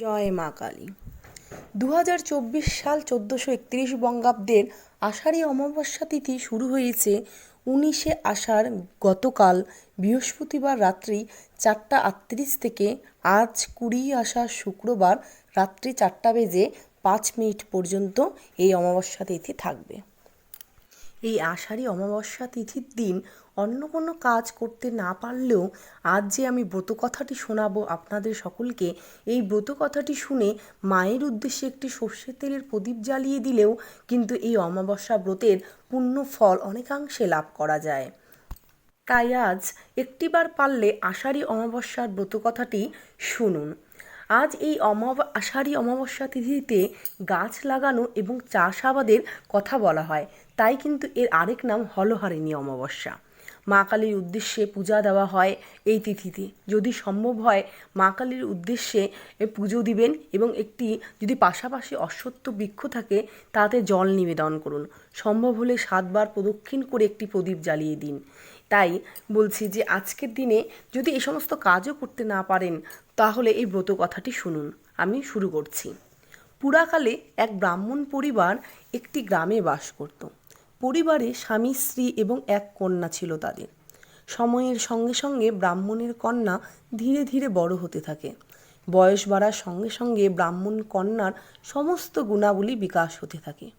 জয় মা কালী। দু হাজার চব্বিশ সাল চোদ্দোশো একত্রিশ বঙ্গাব্দের আষাঢ়ী অমাবস্যা তিথি শুরু হয়েছে উনিশে আষাঢ় গতকাল বৃহস্পতিবার রাত্রি চারটা আটত্রিশ থেকে আজ কুড়ি আষাঢ় শুক্রবার রাত্রি চারটা বেজে পাঁচ মিনিট পর্যন্ত এই অমাবস্যা তিথি থাকবে। এই আষাঢ়ী অমাবস্যা তিথির দিন অন্য কোনো কাজ করতে না পারলেও আজ যে আমি ব্রত কথাটি শোনাবো আপনাদের সকলকে, এই ব্রত কথাটি শুনে মায়ের উদ্দেশ্যে একটি সর্ষের তেলের প্রদীপ জ্বালিয়ে দিলেও কিন্তু এই অমাবস্যা ব্রতের পূর্ণ ফল অনেকাংশে লাভ করা যায়। তাই আজ একটিবার পারলে আষাঢ়ী অমাবস্যার ব্রত কথাটি শুনুন। আজ এই অমাব, আষাঢ়ী অমাবস্যা তিথিতে গাছ লাগানো এবং চাষাবাদের কথা বলা হয়। তাই কিন্তু এর আরেক নাম হলহারিণী অমাবস্যা। মা কালীর উদ্দেশ্যে পূজা দেওয়া হয় এই তিথিতে। যদি সম্ভব হয়, মা কালীর উদ্দেশ্যে পুজো দিবেন এবং একটি যদি পাশাপাশি অশ্বত্থ বৃক্ষ থাকে, তাতে জল নিবেদন করুন। সম্ভব হলে সাতবার প্রদক্ষিণ করে একটি প্রদীপ জ্বালিয়ে দিন। তাই বলছি যে, আজকের দিনে যদি এই সমস্ত কাজও করতে না পারেন, তাহলে এই ব্রত কথাটি শুনুন। আমি শুরু করছি। পুরাকালে এক ব্রাহ্মণ পরিবার একটি গ্রামে বাস করত। পরিবারে স্বামী, স্ত্রী এবং এক কন্যা ছিল তাদের। সময়ের সঙ্গে সঙ্গে ব্রাহ্মণের কন্যা ধীরে ধীরে বড় হতে থাকে। বয়স বাড়ার সঙ্গে সঙ্গে ব্রাহ্মণ কন্যার সমস্ত গুণাবলী বিকাশ হতে থাকে।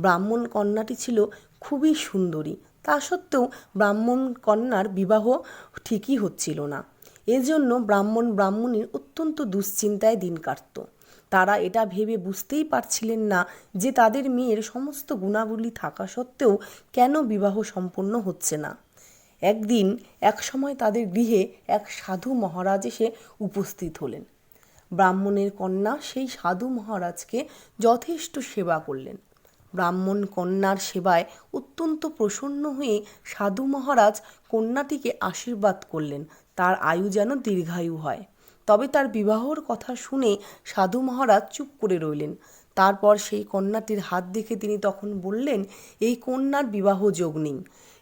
ব্রাহ্মণ কন্যাটি ছিল খুবই সুন্দরী। তা সত্ত্বেও ব্রাহ্মণ কন্যার বিবাহ ঠিকই হচ্ছিল না। এজন্য ব্রাহ্মণ ব্রাহ্মণীর অত্যন্ত দুশ্চিন্তায় দিন কাটত। তারা এটা ভেবে বুঝতেই পারছিলেন না যে তাদের মেয়ের সমস্ত গুণাবলী থাকা সত্ত্বেও কেন বিবাহ সম্পন্ন হচ্ছে না। একদিন এক সময় তাদের গৃহে এক সাধু মহারাজ এসে উপস্থিত হলেন। ব্রাহ্মণের কন্যা সেই সাধু মহারাজকে যথেষ্ট সেবা করলেন। ব্রাহ্মণ কন্যার সেবায় অত্যন্ত প্রসন্ন হয়ে সাধু মহারাজ কন্যাটিকে আশীর্বাদ করলেন। তার আয়ু যেন দীর্ঘায়ু হয়। তবে তার বিবাহর কথা শুনে সাধু মহারাজ চুপ করে রইলেন। তারপর সেই কন্যাটির হাত দেখে তিনি তখন বললেন, এই কন্যার বিবাহ যোগ নেই।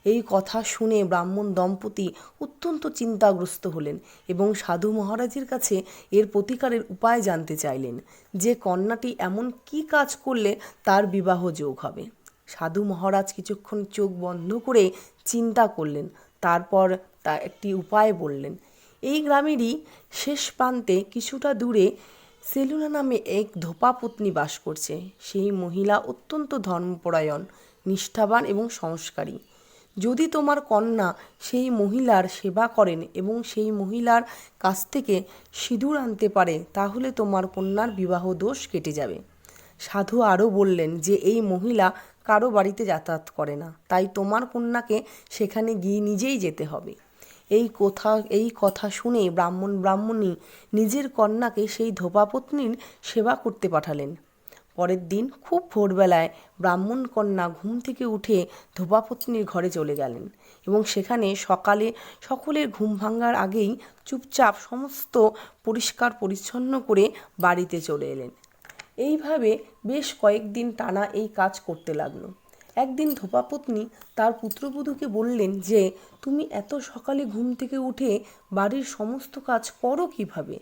এই কথা শুনে ব্রাহ্মণ দম্পতি অত্যন্ত চিন্তাগ্রস্ত হলেন এবং সাধু মহারাজের কাছে এর প্রতিকারের উপায় জানতে চাইলেন, যে কন্যাটি এমন কি কাজ করলে তার বিবাহ যোগ হবে। সাধু মহারাজ কিছুক্ষণ চোখ বন্ধ করে চিন্তা করলেন, তারপর তা একটি উপায় বললেন এই গ্রামেরই শেষ প্রান্তে কিছুটা দূরে সেলুনা নামে এক ধোপাপত্নী বাস করছে। সেই মহিলা অত্যন্ত ধর্মপরায়ণ, নিষ্ঠাবান এবং সংস্কারী। যদি তোমার কন্যা সেই মহিলার সেবা করেন এবং সেই মহিলার কাছ থেকে সিঁদুর আনতে পারে, তাহলে তোমার কন্যার বিবাহ দোষ কেটে যাবে। সাধু আরও বললেন যে, এই মহিলা কারও বাড়িতে যাতায়াত করে না, তাই তোমার কন্যাকে সেখানে গিয়ে নিজেই যেতে হবে। এই কথা এই কথা শুনে ব্রাহ্মণ, ব্রাহ্মণী নিজের কন্যাকে সেই ধোপাপত্নীর সেবা করতে পাঠালেন। পরের দিন খুব ভোরবেলায় ব্রাহ্মণ কন্যা ঘুম থেকে উঠে ধোপাপত্নীর ঘরে চলে গেলেন এবং সেখানে সকালে, সকলের ঘুম ভাঙার আগেই চুপচাপ সমস্ত পরিষ্কার পরিচ্ছন্ন করে বাড়িতে চলে এলেন। এইভাবে বেশ কয়েকদিন টানা এই কাজ করতে লাগল। একদিন ধোপাপত্নী তার পুত্রবধূকে বললেন যে, তুমি এত সকালে ঘুম থেকে উঠে বাড়ির সমস্ত কাজ করো কীভাবে?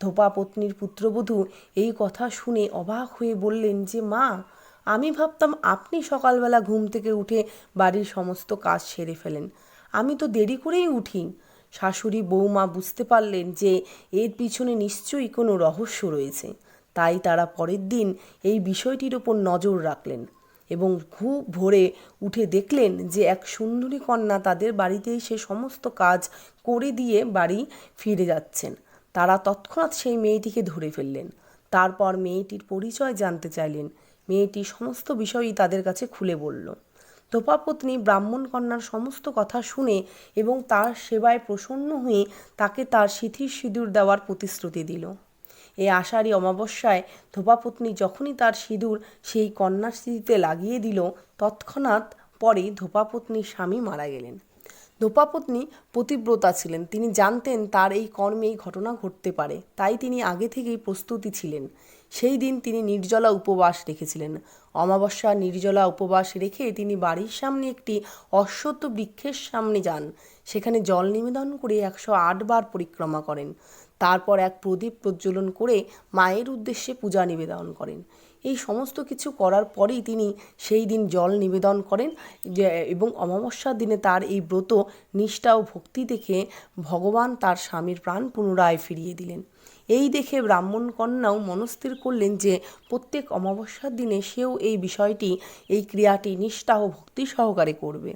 ধোপাপত্নীর পুত্রবধূ এই কথা শুনে অবাক হয়ে বললেন যে, মা, আমি ভাবতাম আপনি সকালবেলা ঘুম থেকে উঠে বাড়ির সমস্ত কাজ সেরে ফেলেন। আমি তো দেরি করেই উঠি। শাশুড়ি বৌমা বুঝতে পারলেন যে, এর পিছনে নিশ্চয়ই কোনো রহস্য রয়েছে। তাই তারা পরের দিন এই বিষয়টির ওপর নজর রাখলেন। এবং খুব ভোরে উঠে দেখলেন যে এক সুন্দরী কন্যা তাদের বাড়িতেই সে সমস্ত কাজ করে দিয়ে বাড়ি ফিরে যাচ্ছেন। তারা তৎক্ষণাৎ সেই মেয়েটিকে ধরে ফেললেন। তারপর মেয়েটির পরিচয় জানতে চাইলেন। মেয়েটি সমস্ত বিষয়ই তাদের কাছে খুলে বলল। ধোপাপত্নী ব্রাহ্মণ কন্যার সমস্ত কথা শুনে এবং তার সেবায় প্রসন্ন হয়ে তাকে তার সিথির সিঁদুর দেওয়ার প্রতিশ্রুতি দিল। এই আষাঢ়ী অমাবস্যায় ধোপাপত্নী যখনই তার সিঁদুর সেই কন্যাশ্রীতে লাগিয়ে দিল, তৎক্ষণাৎ পরে ধোপাপত্নীর স্বামী মারা গেলেন। ধোপাপত্নী পতিব্রতা ছিলেন। তিনি জানতেন তার এই কর্মে এই ঘটনা ঘটতে পারে। তাই তিনি আগে থেকেই প্রস্তুতি ছিলেন। সেই দিন তিনি নির্জলা উপবাস রেখেছিলেন। অমাবস্যা নির্জলা উপবাস রেখে তিনি বাড়ির সামনে একটি অশ্বত্থ বৃক্ষের সামনে যান। সেখানে জল নিবেদন করে একশো বার পরিক্রমা করেন। তারপর এক প্রদীপ প্রজ্বলন করে মায়ের উদ্দেশ্যে পূজা নিবেদন করেন। এই সমস্ত কিছু করার পরেই তিনি সেই দিন জল নিবেদন করেন এবং অমাবস্যার দিনে তার এই ব্রত, নিষ্ঠা ও ভক্তি দেখে ভগবান তার স্বামীর প্রাণ পুনরায় ফিরিয়ে দিলেন। এই দেখে ব্রাহ্মণ কন্যাও মনস্থির করলেন যে, প্রত্যেক অমাবস্যার দিনে সেও এই বিষয়টি, এই ক্রিয়াটি নিষ্ঠা ও ভক্তি সহকারে করবে।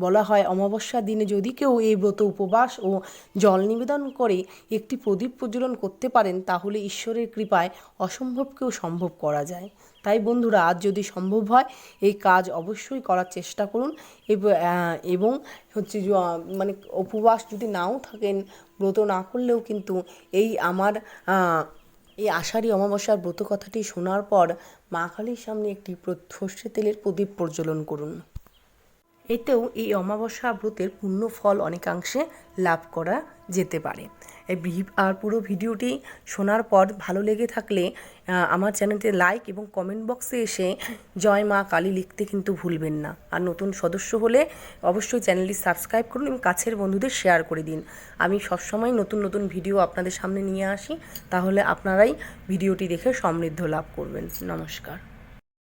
বলা হয়, অমাবস্যার দিনে যদি কেউ এই ব্রত উপবাস ও জল নিবেদন করে একটি প্রদীপ প্রজ্বলন করতে পারেন, তাহলে ঈশ্বরের কৃপায় অসম্ভবকেও সম্ভব করা যায়। তাই বন্ধুরা, আজ যদি সম্ভব হয়, এই কাজ অবশ্যই করার চেষ্টা করুন এব- হচ্ছে মানে উপবাস যদি নাও থাকেন, ব্রত না করলেও কিন্তু এই আমার এই আষাঢ়ি অমাবস্যার ব্রত কথাটি শোনার পর মা কালীর সামনে একটি সর্ষে তেলের প্রদীপ প্রজ্বলন করুন। এতেও এই অমাবস্যা ব্রতের পূর্ণ ফল অনেকাংশে লাভ করা যেতে পারে। আর পুরো ভিডিওটি শোনার পর ভালো লেগে থাকলে আমার চ্যানেলটি লাইক এবং কমেন্ট বক্সে এসে জয় মা কালী লিখতে কিন্তু ভুলবেন না। আর নতুন সদস্য হলে অবশ্যই চ্যানেলটি সাবস্ক্রাইব করুন এবং কাছের বন্ধুদের শেয়ার করে দিন। আমি সবসময় নতুন নতুন ভিডিও আপনাদের সামনে নিয়ে আসি, তাহলে আপনারাই ভিডিওটি দেখে সমৃদ্ধ লাভ করবেন। নমস্কার।